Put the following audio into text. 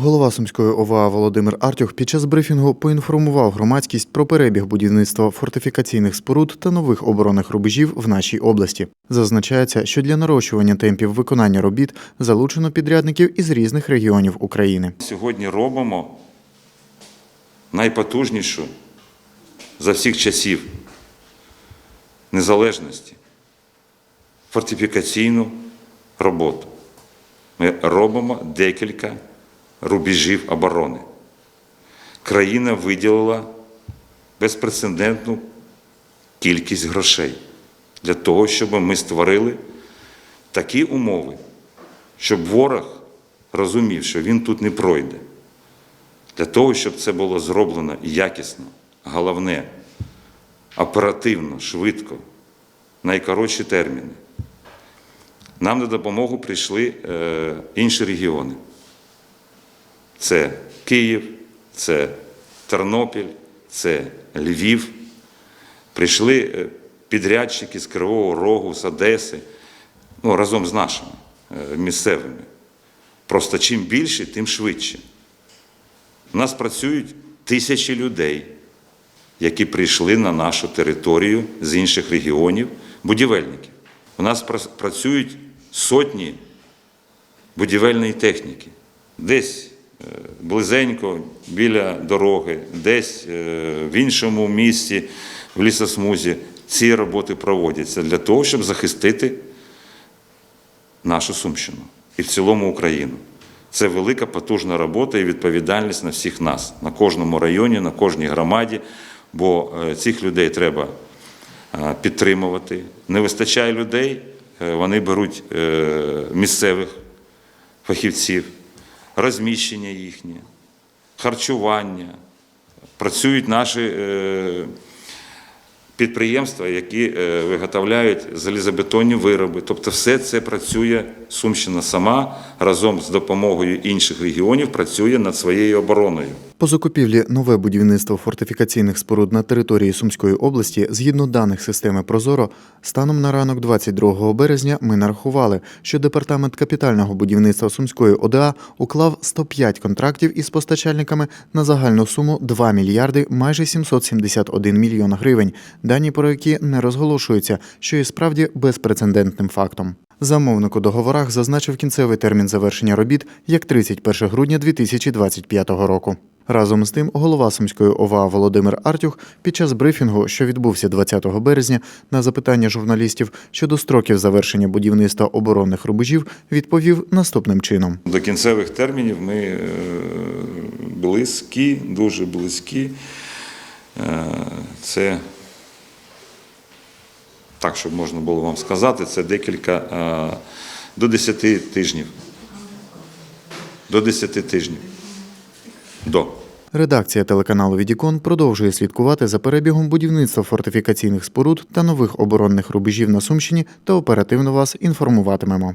Голова Сумської ОВА Володимир Артюх під час брифінгу поінформував громадськість про перебіг будівництва фортифікаційних споруд та нових оборонних рубежів в нашій області. Зазначається, що для нарощування темпів виконання робіт залучено підрядників із різних регіонів України. Сьогодні робимо найпотужнішу за всіх часів незалежності фортифікаційну роботу. Ми робимо декілька рубежів оборони. Країна виділила безпрецедентну кількість грошей для того, щоб ми створили такі умови, щоб ворог розумів, що він тут не пройде. Для того, щоб це було зроблено якісно, головне, оперативно, швидко, найкоротші терміни. Нам на допомогу прийшли е, інші регіони. Це Київ, це Тернопіль, це Львів. Прийшли е, підрядчики з Кривого Рогу, з Одеси, ну, разом з нашими е, місцевими. Просто чим більше, тим швидше. У нас працюють тисячі людей, які прийшли на нашу територію з інших регіонів, будівельників. У нас працюють сотні будівельної техніки. Десь близенько біля дороги, десь е, в іншому місті, в лісосмузі. Ці роботи проводяться для того, щоб захистити нашу Сумщину і в цілому Україну. Це велика потужна робота і відповідальність на всіх нас, на кожному районі, на кожній громаді, бо е, цих людей треба е, підтримувати. Не вистачає людей, вони беруть місцевих фахівців, розміщення їхнє, харчування. Працюють наші е, підприємства, які е, виготовляють залізобетонні вироби. Тобто, все це працює Сумщина сама разом з допомогою інших регіонів працює над своєю обороною. По закупівлі нове будівництво фортифікаційних споруд на території Сумської області, згідно даних системи Прозоро, станом на ранок 22 березня ми нарахували, що департамент капітального будівництва Сумської ОДА уклав 105 контрактів із постачальниками на загальну суму 2 мільярди майже 771 мільйон гривень. Дані про які не розголошуються, що є справді безпрецедентним фактом. Замовник у договорах зазначив кінцевий термін завершення робіт як 31 грудня 2025 року. Разом з тим, голова Сумської ОВА Володимир Артюх під час брифінгу, що відбувся 20 березня, на запитання журналістів щодо строків завершення будівництва оборонних рубежів, відповів наступним чином. До кінцевих термінів ми е, близькі, дуже близькі. Е, Це так, щоб можна було вам сказати, це декілька е, до 10 тижнів. До 10 тижнів. До. Редакція телеканалу Відікон продовжує слідкувати за перебігом будівництва фортифікаційних споруд та нових оборонних рубежів на Сумщині та оперативно вас інформуватимемо.